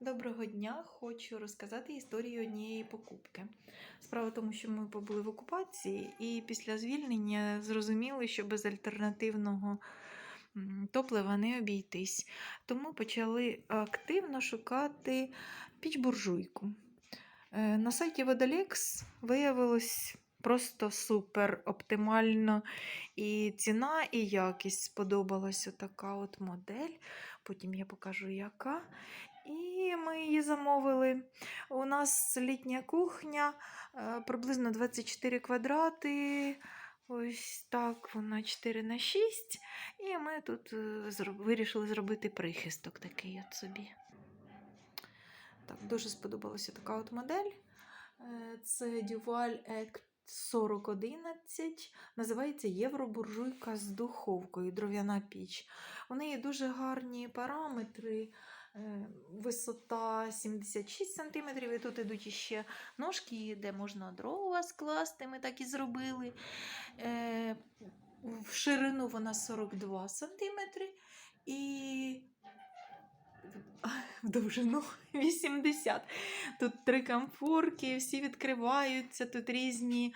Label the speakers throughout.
Speaker 1: Доброго дня! Хочу розказати історію однієї покупки. Справа в тому, що ми побули в окупації, і після звільнення зрозуміли, що без альтернативного топлива не обійтись. Тому почали активно шукати піч-буржуйку. Е, На сайті Водолекс виявилось просто супер оптимально. І ціна, і якість сподобалась така от модель. Потім я покажу, яка. І ми її замовили. У нас літня кухня, е, приблизно 24 квадрати. Ось так, вона 4 на 6. І ми тут е, вирішили зробити прихисток такий от собі. Так, дуже сподобалася така от модель. Е, Це Duval Act 4011. Називається Євробуржуйка з духовкою, дров'яна піч. У неї дуже гарні параметри. Е, Висота 76 см, і тут ідуть іще ножки, де можна дрова скласти. Ми так і зробили. Е, В ширину вона 42 см і в довжину 80. Тут три комфорки, всі відкриваються, тут різні,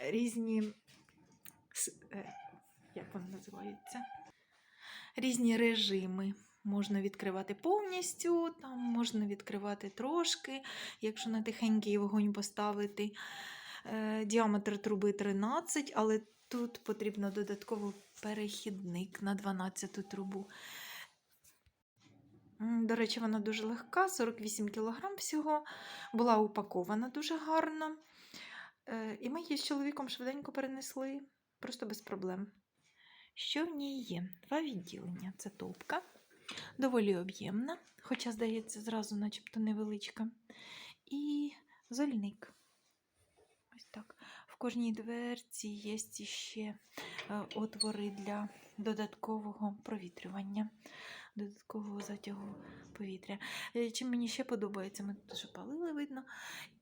Speaker 1: різні е, як вони називаються? Різні режими. Можна відкривати повністю, там можна відкривати трошки, якщо на тихенький вогонь поставити. Е, діаметр труби 13, але тут потрібно додатково перехідник на 12 трубу. До речі, вона дуже легка, 48 кг всього. Була упакована дуже гарно. Е, І ми її з чоловіком швиденько перенесли, просто без проблем. Що в ній є? Два відділення. Це топка, доволі об'ємна, хоча, здається, зразу начебто невеличка. І зольник. Ось так. В кожній дверці є ще е, отвори для додаткового провітрювання, додаткового затягу повітря. Е, Чим мені ще подобається, ми тут вже палили, видно.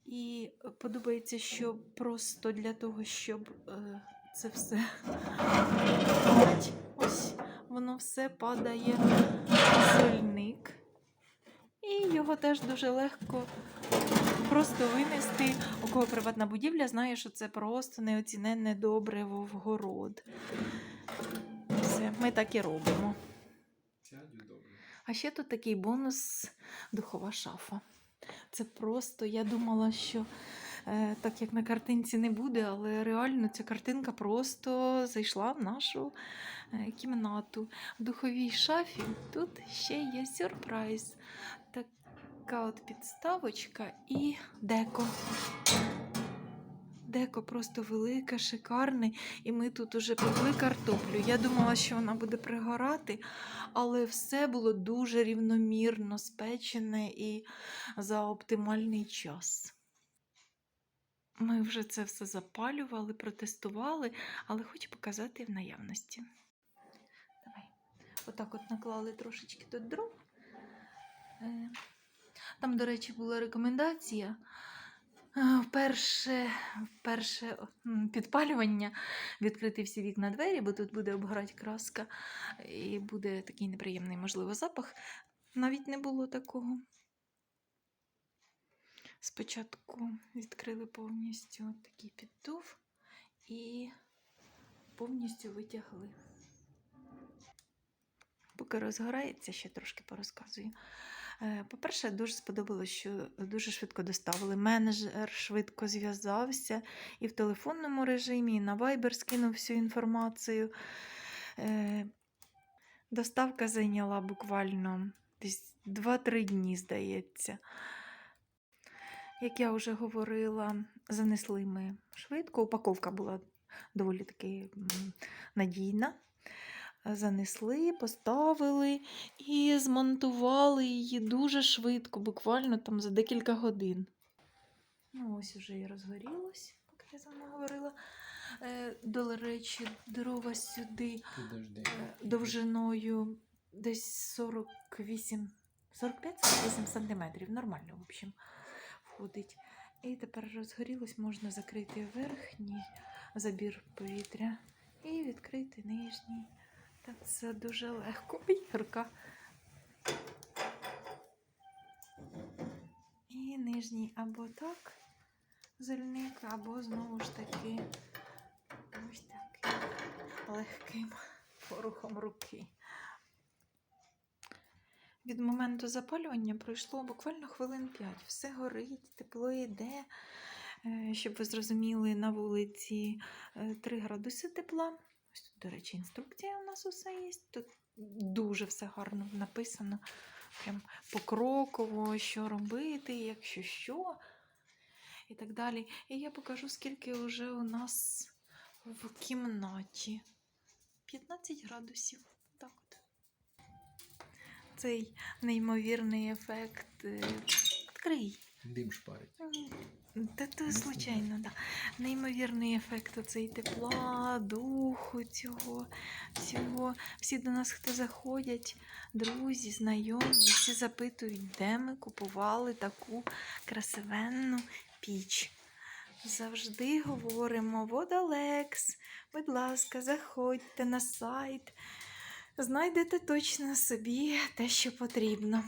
Speaker 1: І подобається, що просто для того, щоб е, це все ось воно все падає в сольник. І його теж дуже легко просто винести. У кого приватна будівля, знає, що це просто неоціненне добриво в город. Все, ми так і робимо. А ще тут такий бонус духова шафа. Це просто, я думала, що так як на картинці не буде, але реально ця картинка просто зайшла в нашу е, кімнату. В духовій шафі тут ще є сюрприз. Така от підставочка і деко. Деко просто велике, шикарне, і ми тут уже пекли картоплю. Я думала, що вона буде пригорати, але все було дуже рівномірно спечене і за оптимальний час. Ми вже це все запалювали, протестували, але хочу показати в наявності. Давай. Отак от наклали трошечки тут дров. Е, Там, до речі, була рекомендація. е, Вперше, вперше підпалювання відкрити всі вікна двері, бо тут буде обгорати краска і буде такий неприємний, можливо, запах. Навіть не було такого. Спочатку відкрили повністю такий піддув і повністю витягли. Поки розгорається, ще трошки порозказую. Е, По-перше, дуже сподобалось, що дуже швидко доставили. Менеджер швидко зв'язався і в телефонному режимі, і на Viber скинув всю інформацію. Е, Доставка зайняла буквально десь 2-3 дні, здається. Як я вже говорила, занесли ми швидко. Упаковка була доволі таки надійна. Занесли, поставили і змонтували її дуже швидко, буквально там за декілька годин. Ну, ось уже і розгорілось, поки я з вами говорила. Е, До речі, дрова сюди е, довжиною десь 48, 45-48 сантиметрів. Нормально, в общем, входить. І тепер розгорілось, можна закрити верхній забір повітря і відкрити нижній. Так це дуже легко. Ой. І нижній або так, зельник, або знову ж таки ось таким легким порухом руки. Від моменту запалювання пройшло буквально хвилин 5. Все горить, тепло йде. Е, Щоб ви зрозуміли, на вулиці е, 3 градуси тепла. Ось тут, до речі, інструкція у нас усе є. Тут дуже все гарно написано. Прям покроково, що робити, якщо що, і так далі. І я покажу, скільки вже у нас в кімнаті. 15 градусів. Цей неймовірний ефект. е, Відкрий.
Speaker 2: Дим шпарить.
Speaker 1: Та то случайно, да. Неймовірний ефект оцей тепла, духу цього всього. Всі до нас, хто заходять, друзі, знайомі, всі запитують, де ми купували таку красивенну піч. Завжди говоримо Водалекс. Будь ласка, заходьте на сайт. Знайдете точно собі те, що потрібно.